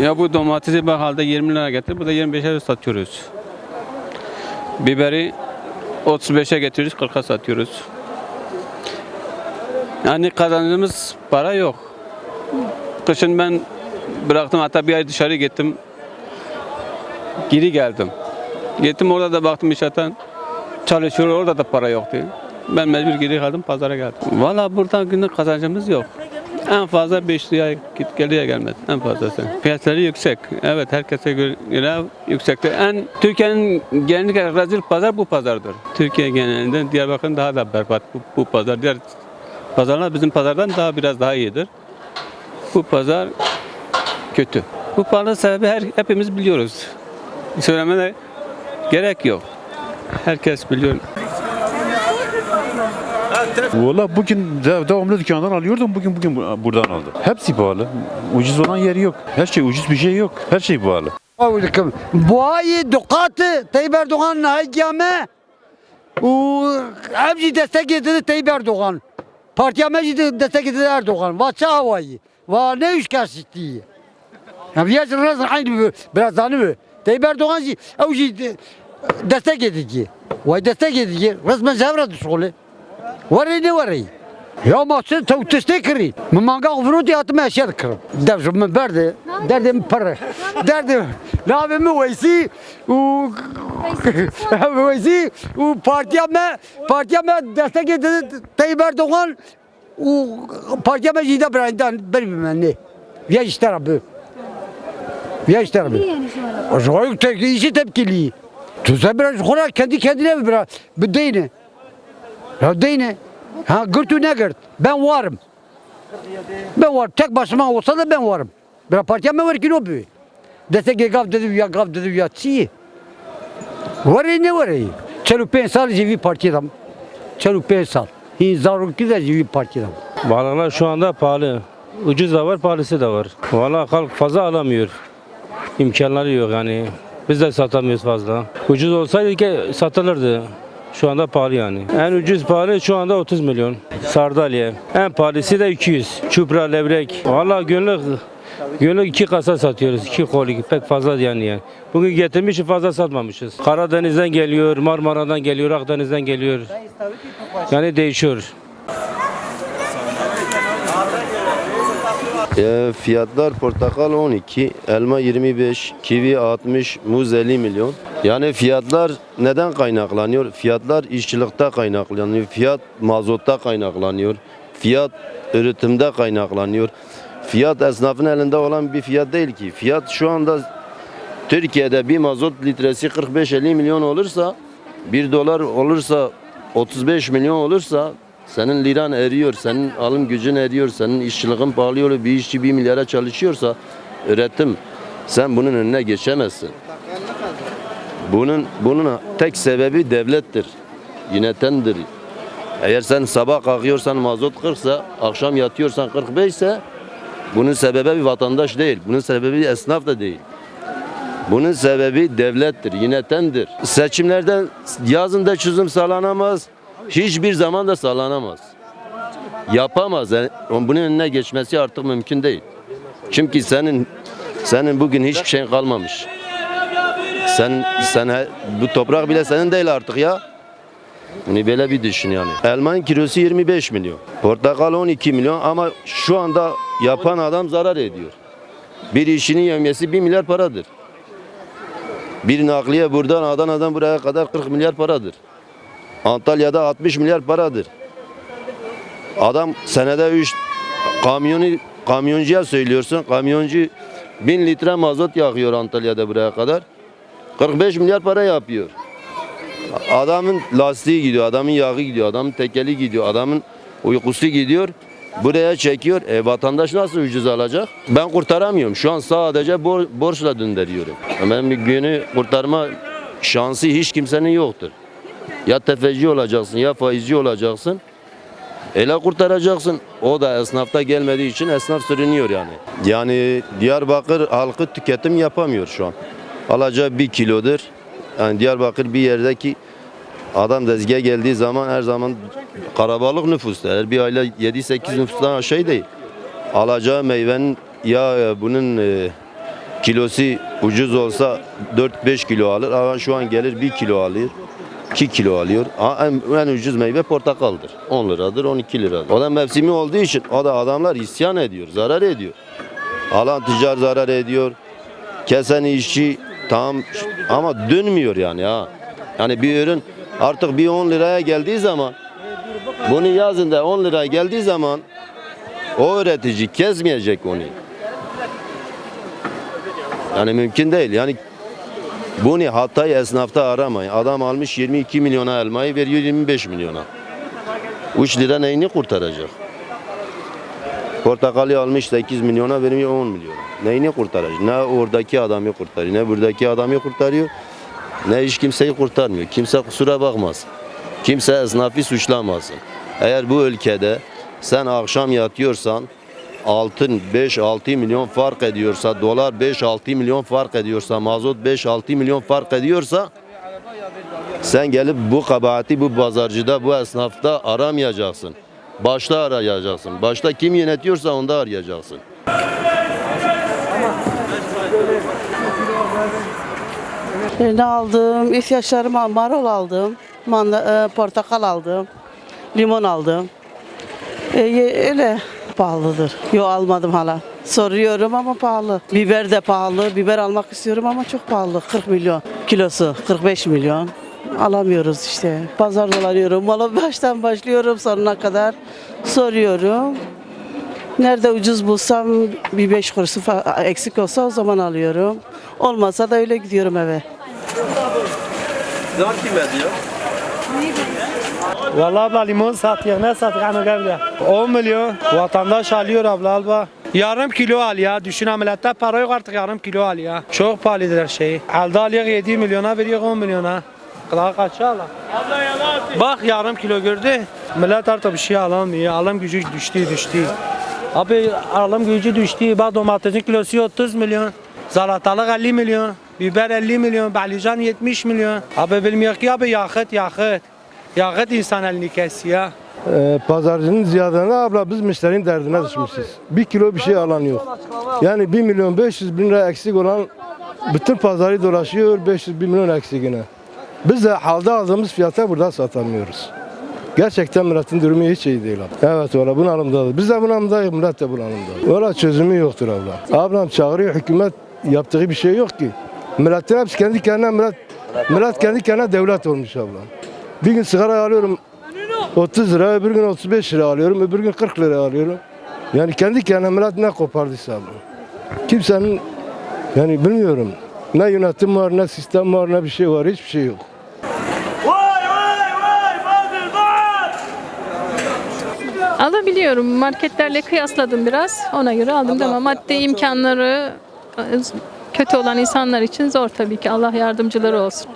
Ya bu domatesi bak halde 20 lira getir, bu da 25'e satıyoruz. Biberi 35'e getiriyoruz, 40'a satıyoruz. Yani kazancımız para yok. Kışın ben bıraktım hatta bir ay dışarı gittim. Geri geldim. Gittim orada da baktım inşaattan çalışıyor orada da para yoktu. Ben mecbur geri kaldım pazara geldim. Valla burada günlük kazancımız yok. En fazla 5 liraya git geliyor gelmez. En fazlası. Fiyatları yüksek. Evet herkese göre yüksekte. En Türkiye'nin genellikle rezil pazar bu pazardır. Türkiye genelinde Diyarbakır'ın daha da berbat bu, bu pazar. Diğer pazarlar bizim pazardan daha biraz daha iyidir. Bu pazar kötü. Bu pahalılığın sebebi her, hepimiz biliyoruz. Söylemene gerek yok. Herkes biliyor. Valla bugün de, devamlı dükkandan alıyordum. Bugün bugün bu- buradan aldım. Hepsi pahalı. Ucuz olan yeri yok. Her şey ucuz bir şey yok. Her şey pahalı. Bu ayı dukatı Tayyip Erdoğan'ın haykame hepsi destek edildi Tayyip Erdoğan. Partiye meclisi destek edildi Erdoğan. Vaça havayı. Va ne üç kasitti. Ya bir yazın razı aynı bir biraz zanı mı? Tayyip Erdoğan ji destek edici. Vay destek edici. Resmen zevra düşkülü. Ne varı? Ya maçı tu testekri. Manga vurdu yatım eşer kırım. Derdim ben berdi. Derdim para. Derdim. Nabimi veysi. U veysi. U partiye me partiye me destek edildi Tayyip Erdoğan. U partiye me jida brandan benim ne. Ya işte abi. Ya işte abi. Acayip tepki, işi tepkili. Tuzla biraz sonra kendi kendine biraz? Bu değil. Ya değil. Ha gırtı ne gırt? Ben varım. Ben var. Tek başıma olsa da ben varım. Bir partiye mi var ki ne bu? Destek ya gav dedim ya gav dedim ya çiğ. Var ne var ya? Çelu pensal jivi partiyedam. Çelu pensal. Hin zarurki de jivi partiyedam. Balıklar şu anda pahalı. Ucuz da var, pahalısı da var. Valla halk fazla alamıyor. İmkanları yok yani. Biz de satamıyoruz fazla. Ucuz olsaydı ki satılırdı. Şu anda pahalı yani. En ucuz pahalı şu anda 30 milyon. Sardalya. En pahalısı da 200. Çupra, levrek. Valla günlük Günlük iki kasa satıyoruz. iki koli pek fazla yani. yani. Bugün getirmişiz fazla satmamışız. Karadeniz'den geliyor, Marmara'dan geliyor, Akdeniz'den geliyor. Yani değişiyor. E, fiyatlar portakal 12, elma 25, kivi 60, muz 50 milyon. Yani fiyatlar neden kaynaklanıyor? Fiyatlar işçilikte kaynaklanıyor, fiyat mazotta kaynaklanıyor, fiyat üretimde kaynaklanıyor. Fiyat esnafın elinde olan bir fiyat değil ki. Fiyat şu anda Türkiye'de bir mazot litresi 45-50 milyon olursa, 1 dolar olursa 35 milyon olursa senin liran eriyor, senin alım gücün eriyor, senin işçiliğin pahalı oluyor. Bir işçi 1 milyara çalışıyorsa üretim sen bunun önüne geçemezsin. Bunun bunun tek sebebi devlettir. Yönetendir. Eğer sen sabah kalkıyorsan mazot 40 ise, akşam yatıyorsan 45 ise bunun sebebi bir vatandaş değil. Bunun sebebi esnaf da değil. Bunun sebebi devlettir, yönetendir. Seçimlerden yazında çözüm sağlanamaz. Hiçbir zaman da sağlanamaz. Yapamaz. Yani bunun önüne geçmesi artık mümkün değil. Çünkü senin senin bugün hiçbir şeyin kalmamış. Sen sen bu toprak bile senin değil artık ya. Bunu böyle bir düşün yani. Elmanın kilosu 25 milyon. Portakal 12 milyon ama şu anda yapan adam zarar ediyor. Bir işinin yemyesi 1 milyar paradır. Bir nakliye buradan Adana'dan buraya kadar 40 milyar paradır. Antalya'da 60 milyar paradır. Adam senede 3 kamyonu kamyoncuya söylüyorsun. Kamyoncu 1000 litre mazot yakıyor Antalya'da buraya kadar. 45 milyar para yapıyor. Adamın lastiği gidiyor, adamın yağı gidiyor, adamın tekeli gidiyor, adamın uykusu gidiyor. Buraya çekiyor. E vatandaş nasıl ucuz alacak? Ben kurtaramıyorum. Şu an sadece bor- borçla döndürüyorum. Ben bir günü kurtarma şansı hiç kimsenin yoktur. Ya tefeci olacaksın ya faizci olacaksın. Ele kurtaracaksın. O da esnafta gelmediği için esnaf sürünüyor yani. Yani Diyarbakır halkı tüketim yapamıyor şu an. Alacağı bir kilodur. Yani Diyarbakır bir yerdeki adam dezge geldiği zaman her zaman karabalık nüfusta. Her bir aile 7-8 nüfustan aşağı değil. Alacağı meyvenin ya e, bunun e, kilosu ucuz olsa 4-5 kilo alır ama şu an gelir 1 kilo alıyor. 2 kilo alıyor. Ha, En, ucuz meyve portakaldır. 10 liradır, 12 liradır. O da mevsimi olduğu için o da adamlar isyan ediyor, zarar ediyor. Alan tüccar zarar ediyor. Kesen işçi tam ama dönmüyor yani ha. Yani bir ürün artık bir 10 liraya geldiği zaman bunu yazın da 10 liraya geldiği zaman o üretici kesmeyecek onu. Yani mümkün değil. Yani bunu Hatay esnafta aramayın. Adam almış 22 milyona elmayı veriyor 25 milyona. 3 lira neyini kurtaracak? Portakalı almış 8 milyona vermiyor 10 milyon. Neyini kurtaracak? Ne oradaki adamı kurtarıyor, ne buradaki adamı kurtarıyor, ne hiç kimseyi kurtarmıyor. Kimse kusura bakmaz. Kimse esnafı suçlamasın. Eğer bu ülkede sen akşam yatıyorsan altın 5-6 milyon fark ediyorsa, dolar 5-6 milyon fark ediyorsa, mazot 5-6 milyon fark ediyorsa sen gelip bu kabahati bu pazarcıda, bu esnafta aramayacaksın. Başta arayacaksın. Başta kim yönetiyorsa onda arayacaksın. Ne aldım? İhtiyaçlarımı marul aldım. Manda, e, portakal aldım. Limon aldım. E, ye- pahalıdır. Yok almadım hala. Soruyorum ama pahalı. Biber de pahalı. Biber almak istiyorum ama çok pahalı. 40 milyon kilosu. 45 milyon. Alamıyoruz işte. Pazar dolanıyorum. Malı baştan başlıyorum sonuna kadar. Soruyorum. Nerede ucuz bulsam bir beş kuruşu fa- eksik olsa o zaman alıyorum. Olmasa da öyle gidiyorum eve. Vallahi abla limon satıyor. Ne satıyor hani evde? 10 milyon. Vatandaş alıyor abla abla. Yarım kilo al ya. Düşün ameliyatta para yok artık yarım kilo al ya. Çok pahalıdır her şey. Elde alıyor 7 milyona veriyor 10 milyona. Daha kaç al? Bak yarım kilo gördü. Millet artık bir şey alamıyor. Alım gücü düştü düştü. Abi alım gücü düştü. Bak domatesin kilosu 30 milyon. Salatalık 50 milyon. Biber 50 milyon. Balican 70 milyon. Abi bilmiyor ki abi yakıt yakıt. Yakıt insan elini kesiyor. Ee, pazarcının ziyadene abla biz müşterinin derdine düşmüşüz. Bir kilo bir şey alan yok. Yani 1 milyon 500 bin lira eksik olan bütün pazarı dolaşıyor 500 bin milyon eksikine. Biz de halde aldığımız fiyata burada satamıyoruz. Gerçekten milletin durumu hiç iyi değil abi. Evet valla bunalımdadır. Biz de bunalımdayız, millet de bunalımda. Valla çözümü yoktur abla. Ablam çağırıyor hükümet yaptığı bir şey yok ki. Milletin hepsi kendi kendine millet, millet kendi kendine devlet olmuş abla. Bir gün sigara alıyorum 30 lira, öbür gün 35 lira alıyorum, öbür gün 40 lira alıyorum. Yani kendi kendine millet ne kopardıysa abla. Kimsenin yani bilmiyorum. Ne yönetim var, ne sistem var, ne bir şey var, hiçbir şey yok. Alabiliyorum. Marketlerle kıyasladım biraz. Ona göre aldım ama maddi imkanları kötü olan insanlar için zor tabii ki. Allah yardımcıları olsun.